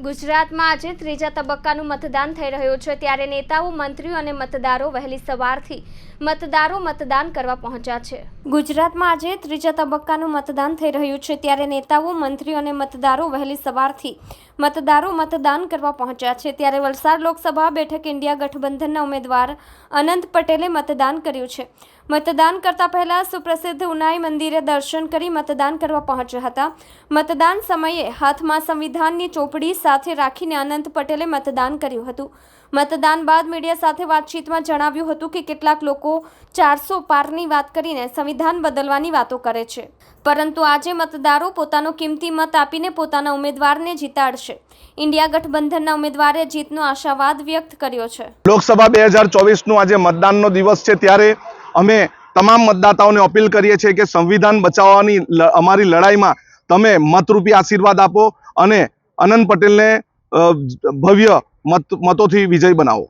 ગુજરાતમાં આજે ત્રીજા તબક્કાનું મતદાન થઈ રહ્યું છે. ત્યારે નેતાઓ, મંત્રીઓ અને મતદારો વહેલી સવારથી મતદારો મતદાન કરવા પહોંચ્યા છે. ગુજરાતમાં આજે ત્રીજા તબક્કાનું મતદાન થઈ રહ્યું છે. ત્યારે નેતાઓ, મંત્રીઓ અને મતદારો વહેલી સવારથી મતદારો મતદાન કરવા પહોંચ્યા છે. ત્યારે વલસાડ લોકસભા બેઠક ઇન્ડિયા ગઠબંધનના ઉમેદવાર અનંત પટેલે મતદાન કર્યું છે. મતદાન કરતા પહેલા સુપ્રસિદ્ધ ઉનાઈ મંદિરે દર્શન કરી મતદાન કરવા પહોંચ્યા હતા. મતદાન સમયે હાથમાં સંવિધાનની ચોપડી સાથે રાખીને અનંત પટેલે મતદાન કર્યું હતું. મતદાન બાદ મીડિયા સાથે વાતચીતમાં જણાવ્યું હતું કે કેટલાક લોકો ચારસો પારની વાત કરીને સંવિધાન બદલવાની વાતો કરે છે. પરંતુ આજે મતદારો પોતાનો કિંમતી મત આપીને પોતાના ઉમેદવારને જીતાડશે. ઇન્ડિયા ગઠબંધનના ઉમેદવારે જીતનો આશાવાદ વ્યક્ત કર્યો છે. લોકસભા બે હજાર ચોવીસનું આજે મતદાનનો દિવસ છે. ત્યારે અમે તમામ મતદાતાઓને અપીલ કરીએ છીએ કે સંવિધાન બચાવવાની અમારી લડાઈમાં તમે મતરૂપી આશીર્વાદ આપો અને અનંત પટેલને ભવ્ય મત, મતોથી વિજય બનાવો.